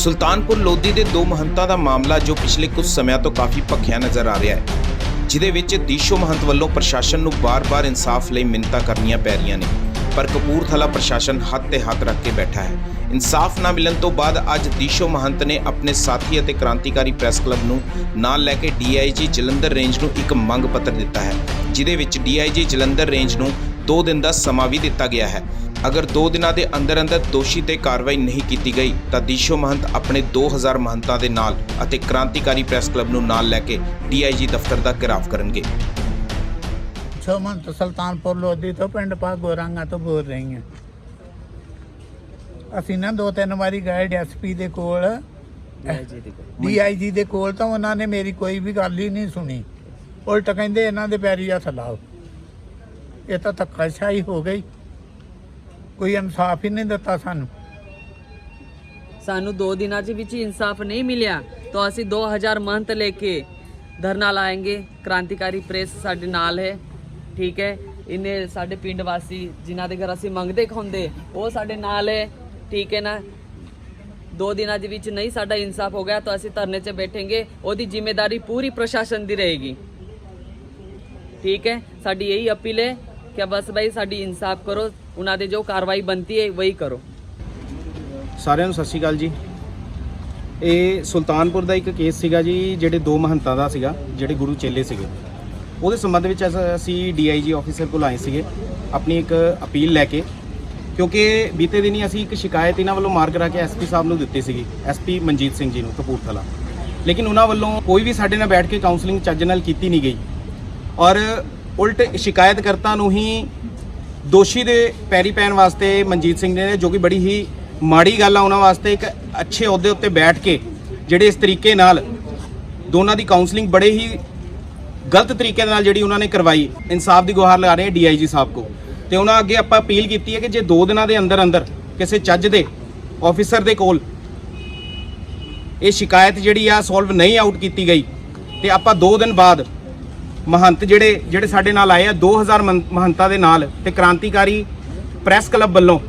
ਸੁਲਤਾਨਪੁਰ ਲੋਧੀ ਦੇ ਦੋ ਮਹੰਤਾਂ ਦਾ ਮਾਮਲਾ ਜੋ ਪਿਛਲੇ ਕੁਝ ਸਮਿਆਂ ਤੋਂ ਕਾਫੀ ਭਖਿਆ ਨਜ਼ਰ ਆ ਰਿਹਾ ਹੈ ਜਿਦੇ ਵਿੱਚ ਦੀਸ਼ੋ ਮਹੰਤ ਵੱਲੋਂ ਪ੍ਰਸ਼ਾਸਨ ਨੂੰ ਬਾਰ-ਬਾਰ ਇਨਸਾਫ ਲਈ ਮਿੰਨਤਾਂ ਕਰਨੀਆਂ ਪੈ ਰਹੀਆਂ ਨੇ। ਪਰ ਕਪੂਰਥਲਾ ਪ੍ਰਸ਼ਾਸਨ ਹੱਥ ਤੇ ਹੱਥ ਰੱਖ ਕੇ ਬੈਠਾ ਹੈ। ਇਨਸਾਫ ਨਾ ਮਿਲਣ ਤੋਂ ਬਾਅਦ ਅੱਜ ਦੀਸ਼ੋ ਮਹੰਤ ਨੇ ਆਪਣੇ ਸਾਥੀ ਅਤੇ ਕ੍ਰਾਂਤੀਕਾਰੀ ਪ੍ਰੈਸ ਕਲੱਬ ਨੂੰ ਨਾਲ ਲੈ ਕੇ ਡੀਆਈਜੀ ਜਲੰਧਰ ਰੇਂਜ ਨੂੰ ਇੱਕ ਮੰਗ ਪੱਤਰ ਦਿੱਤਾ ਹੈ ਜਿਦੇ ਵਿੱਚ ਡੀਆਈਜੀ ਜਲੰਧਰ ਰੇਂਜ ਨੂੰ 2 ਦਿਨ ਦਾ ਸਮਾਂ ਵੀ ਦਿੱਤਾ ਗਿਆ ਹੈ। ਅਗਰ 2 ਦਿਨਾਂ ਦੇ ਅੰਦਰ ਅੰਦਰ ਦੋਸ਼ੀ ਤੇ ਕਾਰਵਾਈ ਨਹੀਂ ਕੀਤੀ ਗਈ ਤਾਂ ਦੀਸ਼ੋ ਮਹੰਤ ਆਪਣੇ 2000 ਮਹੰਤਾਂ ਦੇ ਨਾਲ ਅਤੇ ਕ੍ਰਾਂਤੀਕਾਰੀ ਪ੍ਰੈਸ ਕਲੱਬ ਨੂੰ ਨਾਲ ਲੈ ਕੇ ਡੀਆਈਜੀ ਦਫ਼ਤਰ ਦਾ ਘਿਰਾਵ ਕਰਨਗੇ। ਛੋਮੰਤ ਸੁਲਤਾਨਪੁਰ ਲੋਧੀ ਤੋਂ ਪਿੰਡ ਪਾ ਗੋਰਾਂਗਾ ਤੋਂ ਬੋਲ ਰਹੀ ਹਾਂ। ਅਸੀਂ ਨਾ ਦੋ ਤਿੰਨ ਵਾਰੀ ਗਏ ਡੀਐਸਪੀ ਦੇ ਕੋਲ। ਡੀਆਈਜੀ ਦੇ ਕੋਲ ਤਾਂ ਉਹਨਾਂ ਨੇ ਮੇਰੀ ਕੋਈ ਵੀ ਗੱਲ ਹੀ ਨਹੀਂ ਸੁਣੀ। ਉਲਟ ਕਹਿੰਦੇ ਇਹਨਾਂ ਦੇ ਪੈਰੀ ਹੱਥ ਲਾਓ। ਇਹ ਤਾਂ ਧੱਕਾਸ਼ਾਹੀ ਹੋ ਗਈ। ਕੋਈ ਇਨਸਾਫ ਹੀ ਨਹੀਂ ਦਿੱਤਾ ਸਾਨੂੰ। ਸਾਨੂੰ 2 ਦਿਨਾਂ ਦੇ ਵਿੱਚ ਇਨਸਾਫ ਨਹੀਂ ਮਿਲਿਆ। ਤਾਂ ਅਸੀਂ 2000 ਮੰਤ ਲੈ ਕੇ ਧਰਨਾ ਲਾਏਂਗੇ। ਕ੍ਰਾਂਤੀਕਾਰੀ ਪ੍ਰੈਸ ਸਾਡੇ ਨਾਲ ਹੈ। ਠੀਕ ਹੈ। ਇਹਨੇ ਸਾਡੇ ਪਿੰਡ ਵਾਸੀ ਜਿਨ੍ਹਾਂ ਦੇ ਘਰ ਅਸੀਂ ਮੰਗਦੇ ਖਾਂਦੇ, ਉਹ ਸਾਡੇ ਨਾਲ ਹੈ। ਠੀਕ ਹੈ ਨਾ? ਦੋ ਦਿਨਾਂ ਦੇ ਵਿੱਚ ਨਹੀਂ ਸਾਡਾ ਇਨਸਾਫ ਹੋ ਗਿਆ ਤਾਂ ਅਸੀਂ ਧਰਨੇ 'ਚ ਬੈਠेंगे ਉਹਦੀ ਜ਼ਿੰਮੇਵਾਰੀ ਪੂਰੀ ਪ੍ਰਸ਼ਾਸਨ ਦੀ ਰਹੇਗੀ। ਠੀਕ ਹੈ। ਸਾਡੀ ਇਹੀ ਅਪੀਲ ਹੈ ਕਿ ਬਸ ਭਾਈ ਸਾਡੀ ਇਨਸਾਫ ਕਰੋ। ਉਹਨਾਂ ਦੇ ਜੋ ਕਾਰਵਾਈ ਬੰਤੀ ਹੈ, ਵਹੀ ਕਰੋ। ਸਾਰਿਆਂ ਨੂੰ ਸਤਿ ਸ਼੍ਰੀ ਅਕਾਲ ਜੀ। ਇਹ ਸੁਲਤਾਨਪੁਰ ਦਾ ਇੱਕ ਕੇਸ ਸੀਗਾ ਜੀ, ਜਿਹੜੇ ਦੋ ਮਹੰਤਾਂ ਦਾ ਸੀਗਾ, ਜਿਹੜੇ ਗੁਰੂ ਚੇਲੇ ਸੀਗੇ। ਉਹਦੇ ਸੰਬੰਧ ਵਿੱਚ ਅਸ- ਅਸੀਂ ਡੀਆਈਜੀ ਆਫੀਸਰ ਕੋਲ ਆਏ ਸੀਗੇ, ਆਪਣੀ ਇੱਕ ਅਪੀਲ ਲੈ ਕੇ। ਕਿਉਂਕਿ ਬੀਤੇ ਦਿਨੀ ਅਸੀਂ ਇੱਕ ਸ਼ਿਕਾਇਤ ਇਹਨਾਂ ਵੱਲੋਂ ਮਾਰ ਕਰਾ ਕੇ ਐਸਪੀ ਸਾਹਿਬ ਨੂੰ ਦਿੱਤੀ ਸੀਗੀ ਐਸਪੀ ਮਨਜੀਤ ਸਿੰਘ ਜੀ ਨੂੰ, ਕਪੂਰਥਲਾ। ਲੇਕਿਨ ਉਹਨਾਂ ਵੱਲੋਂ ਕੋਈ ਵੀ ਸਾਡੇ ਨਾਲ ਬੈਠ ਕੇ ਕਾਉਂਸਲਿੰਗ ਚੱਜ ਨਾਲ ਕੀਤੀ ਨਹੀਂ ਗਈ। ਔਰ ਉਲਟ ਸ਼ਿਕਾਇਤਕਰਤਾ ਨੂੰ ਹੀ ਦੋਸ਼ੀ ਦੇ ਪੈਰੀ ਪੈਣ ਵਾਸਤੇ ਮਨਜੀਤ ਸਿੰਘ ਨੇ, ਜੋ ਕਿ ਬੜੀ ਹੀ ਮਾੜੀ ਗੱਲ ਆ ਉਹਨਾਂ ਵਾਸਤੇ, ਇੱਕ ਅੱਛੇ ਅਹੁਦੇ ਉੱਤੇ ਬੈਠ ਕੇ ਜਿਹੜੇ ਇਸ ਤਰੀਕੇ ਨਾਲ ਦੋਨਾਂ ਦੀ ਕਾਉਂਸਲਿੰਗ ਬੜੇ ਹੀ ਗਲਤ ਤਰੀਕੇ ਦੇ ਨਾਲ ਜਿਹੜੀ ਉਹਨਾਂ ਨੇ ਕਰਵਾਈ, ਇਨਸਾਫ ਦੀ ਗੁਹਾਰ ਲਗਾ ਰਹੇ ਆ ਡੀਆਈਜੀ ਸਾਹਿਬ ਕੋ ਤੇ ਉਹਨਾਂ ਅੱਗੇ ਆਪਾਂ ਅਪੀਲ ਕੀਤੀ ਹੈ ਕਿ ਜੇ 2 ਦਿਨਾਂ ਦੇ ਅੰਦਰ ਅੰਦਰ ਕਿਸੇ ਜੱਜ ਦੇ ਆਫੀਸਰ ਦੇ ਕੋਲ ਇਹ ਸ਼ਿਕਾਇਤ ਜਿਹੜੀ ਆ ਸੋਲਵ ਨਹੀਂ ਆਊਟ ਕੀਤੀ ਗਈ, ਤੇ ਆਪਾਂ 2 ਦਿਨ ਬਾਅਦ ਮਹੰਤ ਜਿਹੜੇ ਜਿਹੜੇ ਸਾਡੇ ਨਾਲ ਆਏ ਆ 2000 ਮਹੰ- ਮਹੰਤਾਂ ਦੇ ਨਾਲ ਤੇ ਕ੍ਰਾਂਤੀਕਾਰੀ ਪ੍ਰੈਸ ਕਲੱਬ ਵੱਲੋਂ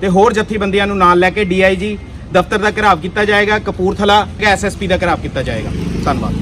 ਤੇ ਹੋਰ ਜਥੇਬੰਦੀਆਂ ਨੂੰ ਨਾਲ ਲੈ ਕੇ ਡੀਆਈਜੀ ਦਫ਼ਤਰ ਦਾ ਘਿਰਾਵ ਕੀਤਾ ਜਾਏਗਾ, ਕਪੂਰਥਲਾ ਐਸਐਸਪੀ ਦਾ ਘਿਰਾਵ ਕੀਤਾ ਜਾਏਗਾ। ਧੰਨਵਾਦ।